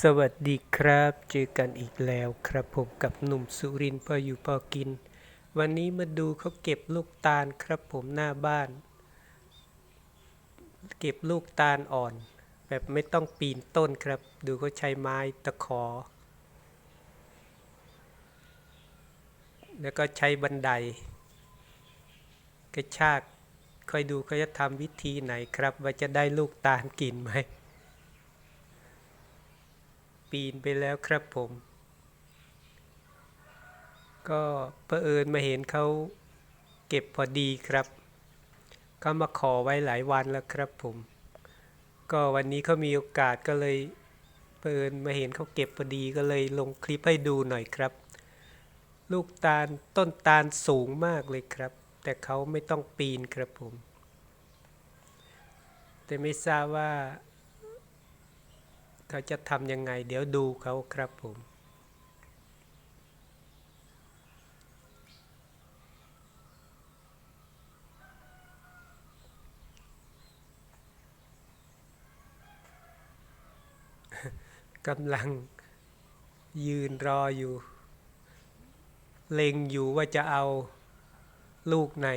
สวัสดีครับ เจอกันอีกแล้วครับผมกับหนุ่มสุรินทร์พออยู่พอกิน วันนี้มาดูเขาเก็บลูกตาลครับผมหน้าบ้าน เก็บลูกตาลอ่อน แบบไม่ต้องปีนต้นครับ ดูเขาใช้ไม้ตะขอ แล้วก็ใช้บันได กระชากคอยดูเขาจะทำวิธีไหนครับ ว่าจะได้ลูกตาลกินไหม ปีนไปแล้วครับผม ก็เผอิญมาเห็นเขาเก็บพอดีครับเขามาขอไว้หลายวันแล้วครับผม ก็วันนี้เขามีโอกาสก็เลยเผอิญมาเห็นเขาเก็บพอดีก็เลยลงคลิปให้ดูหน่อยครับ ลูกตาลต้นตาลสูงมากเลยครับ แต่เขาไม่ต้องปีนครับผม แต่ไม่ทราบว่า เขาจะทำยังไง เดี๋ยวดูเขาครับผมกำลังยืนรออยู่ เล็งอยู่ว่าจะเอาลูกไหน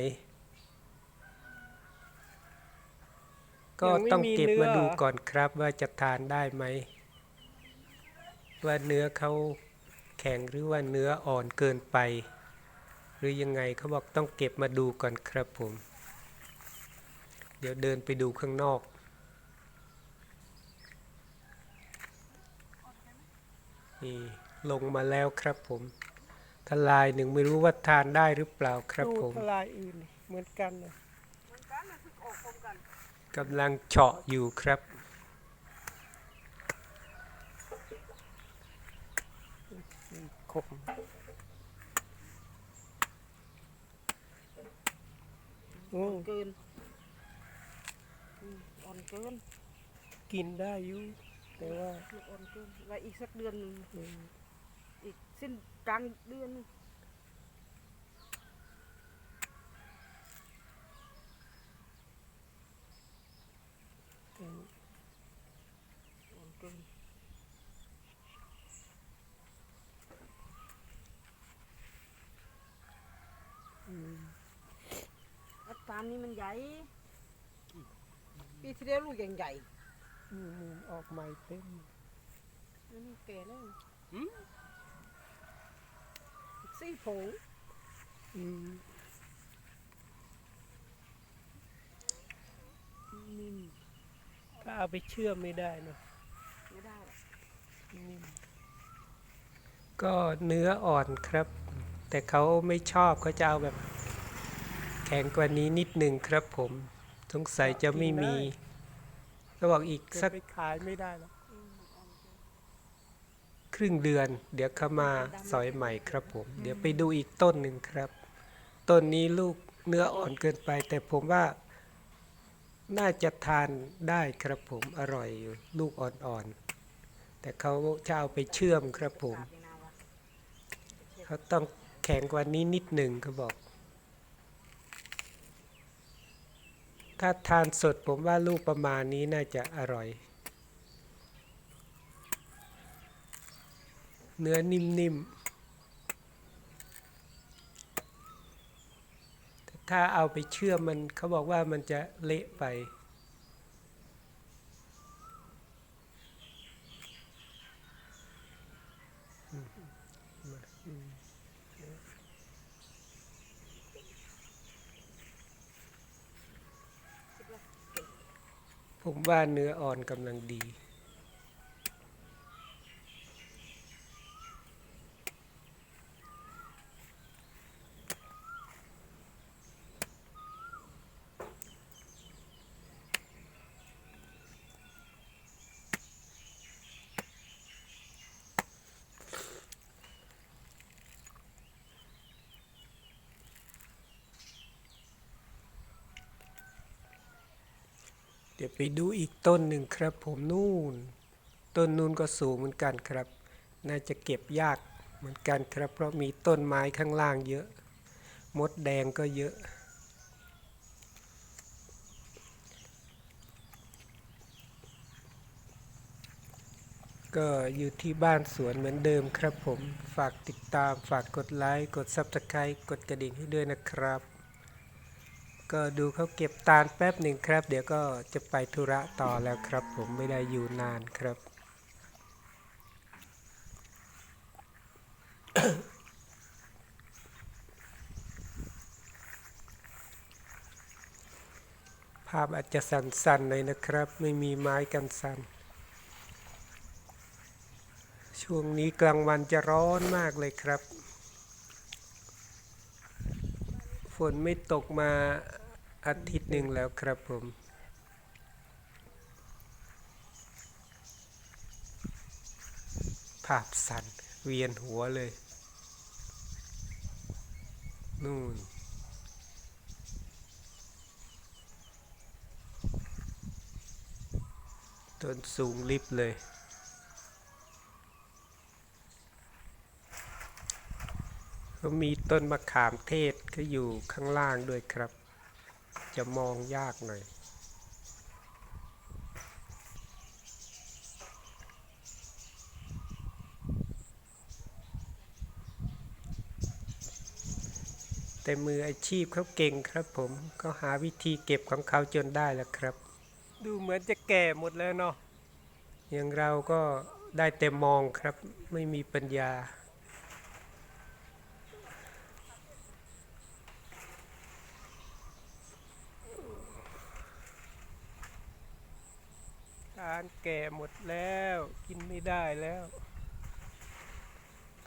ก็ยังไม่ต้องมีเก็บเนื้อมาดูเหรอก่อนครับว่าจะทานได้ไหม ว่าเนื้อเขาแข็งหรือว่าเนื้ออ่อนเกินไป หรือยังไงเขาบอกต้องเก็บมาดูก่อนครับผม เดี๋ยวเดินไปดูข้างนอก นี่ลงมาแล้วครับผมทลายหนึ่งไม่รู้ว่าทานได้หรือเปล่าครับดูผมทลายอื่นนี่เหมือนกันเลยกำลังเฉาะอยู่ครับขมอืมเกินอืมอ่อนเกิน กินได้อยู่ แต่ว่าลูกอ่อนเกินไว้อีกสักเดือนหนึ่งอืมอีกสิ้นกลางเดือนหนึ่ง แต่ อ่อนเกิน อืม อัตามนี้มันใหญ่ ปีที่แล้วลูกยังใหญ่อืมอืมออกใหม่เต็มอันนี้แก่แล้วอืมอีกสี่ผงอืมนิ่มถ้าเอาไปเชื่อมไม่ได้เนอะไม่ได้หรอกนิ่มก็เนื้ออ่อนครับ แต่เขาไม่ชอบเขาจะเอาแบบ แข็งกว่านี้นิดหนึ่งครับผม สงสัยจะไม่มีก็บอกอีกจะสักไปขายไม่ได้หรอกครึ่งเดือน เดี๋ยวเขามาสอยใหม่ครับผม เดี๋ยวไปดูอีกต้นหนึ่งครับ ต้นนี้ลูกเนื้ออ่อนเกินไป แต่ผมว่า น่าจะทานได้ครับผมอร่อยอยู่ลูกอ่อนๆ แต่เขาจะเอาไปเชื่อมครับผมขาดนี่นะวะเขาต้องแข็งกว่านี้นิดหนึ่งเขาบอก ถ้าทานสดผมว่าลูกประมาณนี้น่าจะอร่อย เนื้อนิ่มๆ ถ้าเอาไปเชื่อมมันเขาบอกว่ามันจะเละไป ผมว่าเนื้ออ่อนกำลังดี เดี๋ยวไปดูอีกต้นหนึ่งครับ ผมนู่น ต้นนู้นก็สูงเหมือนกันครับ น่าจะเก็บยากเหมือนกันครับ เพราะมีต้นไม้ข้างล่างเยอะ มดแดงก็เยอะ ก็อยู่ที่บ้านสวนเหมือนเดิมครับผม ฝากติดตาม ฝากกดไลค์ กด Subscribe กดกระดิ่งให้ด้วยนะครับ ก็ดูเขาเก็บตาลแป๊บหนึ่งครับ เดี๋ยวก็จะไปธุระต่อแล้วครับ ผมไม่ได้อยู่นานครับ ภาพอาจจะสั่นๆหน่อยนะครับ ไม่มีไม้กันสั่น ช่วงนี้กลางวันจะร้อนมากเลยครับ ฝนไม่ตกมาอาทิตย์หนึ่งแล้วครับผม ภาพสั่นเวียนหัวเลย นู่นต้นสูงลิบเลย ก็มีต้นมะขามเทศก็อยู่ข้างล่างด้วยครับ จะมองยากหน่อย แต่มืออาชีพเขาเก่งครับผมก็หาวิธีเก็บของเขาจนได้แล้วครับ ดูเหมือนจะแก่หมดแล้วเนาะอย่างเราก็ได้แต่มองครับไม่มีปัญญา ตาลแก่หมดแล้ว กินไม่ได้แล้ว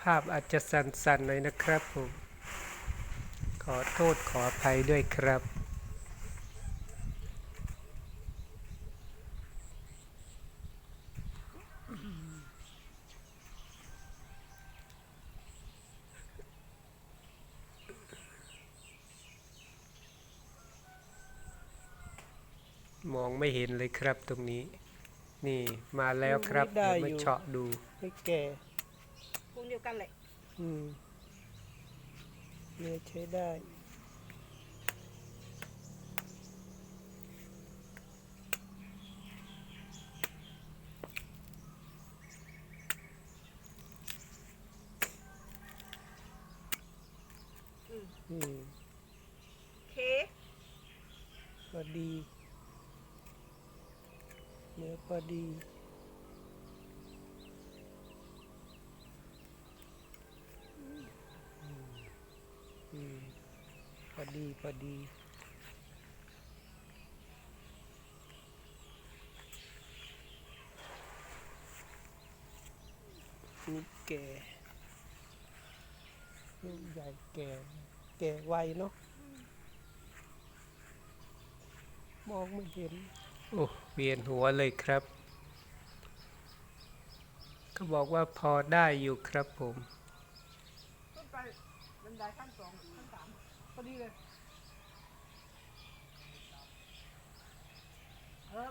ภาพอาจจะสั่นๆหน่อยนะครับผม ขอโทษขออภัยด้วยครับมองไม่เห็นเลยครับตรงนี้ นี่มาแล้วครับไม่ได้เดี๋ยวมาอยู่เฉาะดูไม่แก่พวกเดียวกันแหละอืมเนี่ยใช้ได้ อืมเคพอดี เนื้อพอดี พอดี พอดีนี่แก่ลูกใหญ่แก่ แก่ไวเนาะ มองไม่เห็น โอ้เวียนหัวเลยครับ ก็บอกว่าพอได้อยู่ครับผมขึ้นไปบันไดขั้นสองขั้นสามพอดีเลยเออ